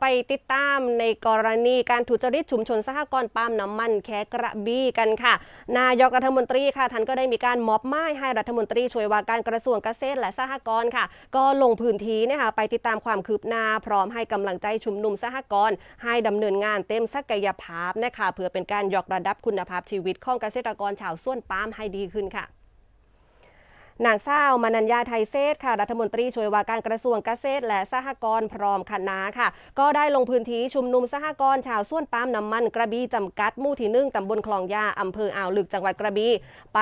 ไปติดตามในกรณีการทุจริตชุมชนสหกรณ์ปาล์มน้ำมันแคกระบี้กันค่ะ นายกรัฐมนตรีค่ะท่านก็ได้มีการมอบหมายให้รัฐมนตรีช่วยว่าการกระทรวงเกษตรและสหกรณ์ค่ะ ก็ลงพื้นที่นะคะไปติดตามความคืบหน้า พร้อมให้กำลังใจชุมนุมสหกรณ์ให้ดำเนินงานเต็มศักยภาพนะคะเพื่อเป็นการยกระดับคุณภาพชีวิตของเกษตรกรชาวส่วนปาล์มให้ดีขึ้นค่ะ นางสาวมนัญญาไทยเศษค่ะ รัฐมนตรีช่วยว่าการกระทรวงเกษตร และสหกรณ์พร้อมคณะค่ะ ก็ได้ลงพื้นที่ชุมนุมสหกรณ์ชาวส่วนปาล์มน้ำมันกระบี่จำกัดมู่ที่หนึ่งตำบลคลองยาอำเภออ่าวลึกจังหวัดกระบี่ไป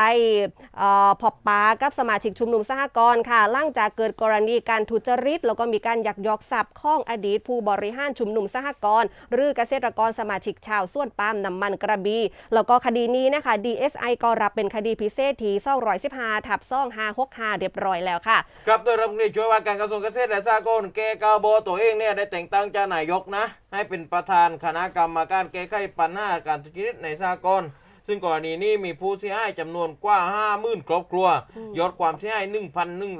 พบปากับสมาชิกชุมนุมสหกรณ์ค่ะหลังจากเกิดกรณีการทุจริต แล้วก็มีการยักยอกทรัพย์ของอดีตผู้บริหารชุมนุมสหกรณ์หรือเกษตรกรสมาชิกชาวส่วนปาล์มน้ำมันกระบี่แล้วก็คดีนี้นะคะ DSI ก็รับเป็นคดีพิเศษที่215ทับ2565 เรียบร้อยแล้วค่ะ ครับโดยรัฐมนตรีช่วยว่าการกระทรวงเกษตรและสหกรณ์แกกาโบตัวเองเนี่ยได้แต่งตั้งเจ้านายกนะ ให้เป็นประธานคณะกรรมการแก้ไขปัญหาการทุจริตในสหกรณ์ซึ่งกรณีนี้มีผู้เสียหายจำนวนกว่า 50,000 ครอบครัว ยอดความเสียหาย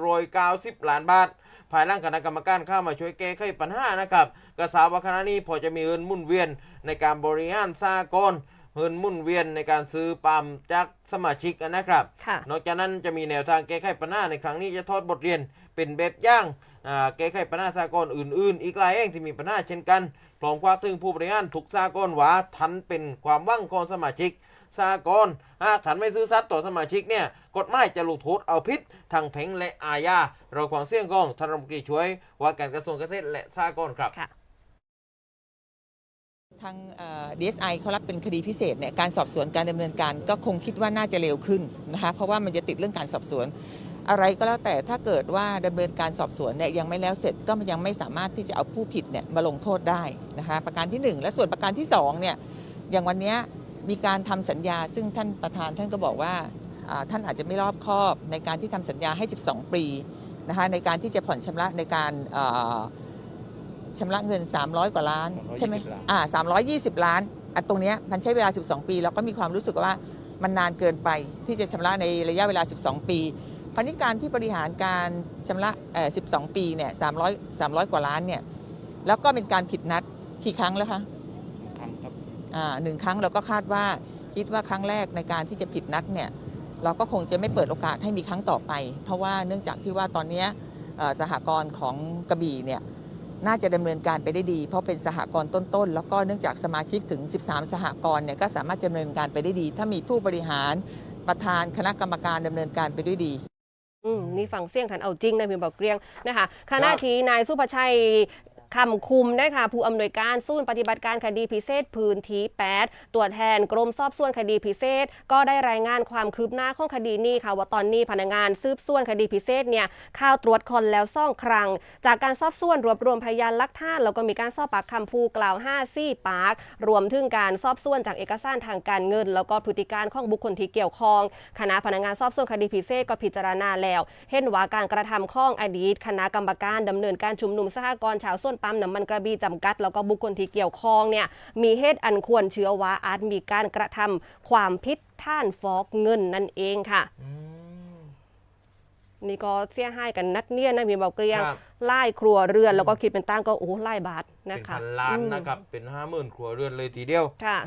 1,190 ล้านบาท ภายหลังคณะกรรมการเข้ามาช่วยแก้ไขปัญหานะครับกระสาวว่าคณะนี้พอจะมีเงินหมุนเวียนในการบริหารสหกรณ์ เงินหมุนเวียนในการซื้อปาล์มจากสมาชิกนะครับค่ะนอกจากนั้นจะมีแนวทางแก้ไขปัญหาในครั้งนี้จะทอดบทเรียนเป็นแบบอย่างอ่าแก้ไขปัญหาสากลอื่น ๆ อีกหลายแห่งที่มีปัญหาเช่นกันพร้อมคว้าถึงผู้บริหารทุกสากลว่าทันเป็นความหว่างของสมาชิกสากลหากทันไม่ซื้อสัตย์ต่อสมาชิกเนี่ย กฎหมายจะลงโทษเอาพิษทางแพ่งและอาญา เราขวางเสี่ยงกองท่านรัฐมนตรีช่วย ว่าการกระทรวงเกษตรและสากลครับค่ะ ทางเอ่อ DSI เขารับเป็นคดีพิเศษเนี่ยการสอบสวนการดำเนินการก็คงคิดว่าน่าจะเร็วขึ้นนะคะเพราะว่ามันจะติดเรื่องการสอบสวน อะไรก็แล้วแต่ถ้าเกิดว่าดำเนินการสอบสวนเนี่ยยังไม่แล้วเสร็จก็ยังไม่สามารถที่จะเอาผู้ผิดเนี่ยมาลงโทษได้นะคะประการที่หนึ่งและส่วนประการที่สองเนี่ยอย่างวันนี้มีการทำสัญญา ซึ่งท่านประธานท่านก็บอกว่าท่านอาจจะไม่รอบคอบในการที่ทำสัญญาให้ 12 ปีนะคะในการที่จะผ่อนชำระในการอ ชำระเงิน 300 กว่าล้านใช่ไหมล้าน อ่า320 ล้านอะตรงเนี้ยมันใช้เวลา 12 ปี เราก็มีความรู้สึกว่ามันนานเกินไปที่จะชำระในระยะเวลา 12 ปีพันิการที่บริหารการชำระเอ่อ12 ปีเนี่ย300 300 กว่าล้านเนี่ยแล้วก็เป็นการผิดนัดกี่ครั้งแล้วคะ ครั้งครับ อ่าหนึ่งครั้งเราก็คาดว่าคิดว่าครั้งแรกในการที่จะผิดนัดเนี่ยเราก็คงจะไม่เปิดโอกาสให้มีครั้งต่อไป เพราะว่าเนื่องจากที่ว่าตอนเนี้ยเอ่อสหกรณ์ของกระบี่เนี่ย น่าจะดำเนินการไปได้ดี เพราะเป็นสหกรณ์ต้นๆ แล้วก็เนื่องจากสมาชิกถึง 13 สหกรณ์เนี่ยก็สามารถดำเนินการไปได้ดี ถ้ามีผู้บริหารประธานคณะกรรมการดำเนินการไปด้วยดีอืมนี่ฟังเสียงทันเอาจริงนะพิมพ์บอกเกรียงนะคะขณะครับที่นายสุภชัย คำคุมนะคะผู้อำนวยการศูนย์ปฏิบัติการคดีพิเศษพื้นที่8ตัวแทนกรมสอบสวนคดีพิเศษ ก็ได้รายงานความคืบหน้าของคดีนี้ค่ะ ว่าตอนนี้พนักงานสืบสวนคดีพิเศษเนี่ยเข้าตรวจคนแล้วซ่องครั้ง จากการสอบสวนรวบรวมพยานหลักฐานแล้วก็มีการสอบปากคำผู้กล่าว5ซี่ปาก รวมถึงการสอบสวนจากเอกสารทางการเงิน แล้วก็พฤติการของบุคคลที่เกี่ยวข้องคณะพนักงานสอบสวนคดีพิเศษก็พิจารณาแล้ว เห็นว่าการกระทำของอดีต คณะกรรมการดำเนินการชุมนุมสหกรณ์ชาวส่วนปั๊มน้ำมันกระบี่จำกัด แล้วก็บุคคลที่เกี่ยวข้องเนี่ยมีเหตุอันควรเชื่อว่าอาจมีการกระทำความผิดท่านฟอกเงินนั่นเองค่ะอืมนี่ก็เสียหายกันนัดเนี่ยนะมีเบาเกรียงครับไล่ครัวเรือน แล้วก็คิดเป็นตังค์ก็โอ้ไล่บาทเป็นะนคะพันล้านอืมนะครับเป็นห้าหมื่นครัวเรือนเลยทีเดียวค่ะ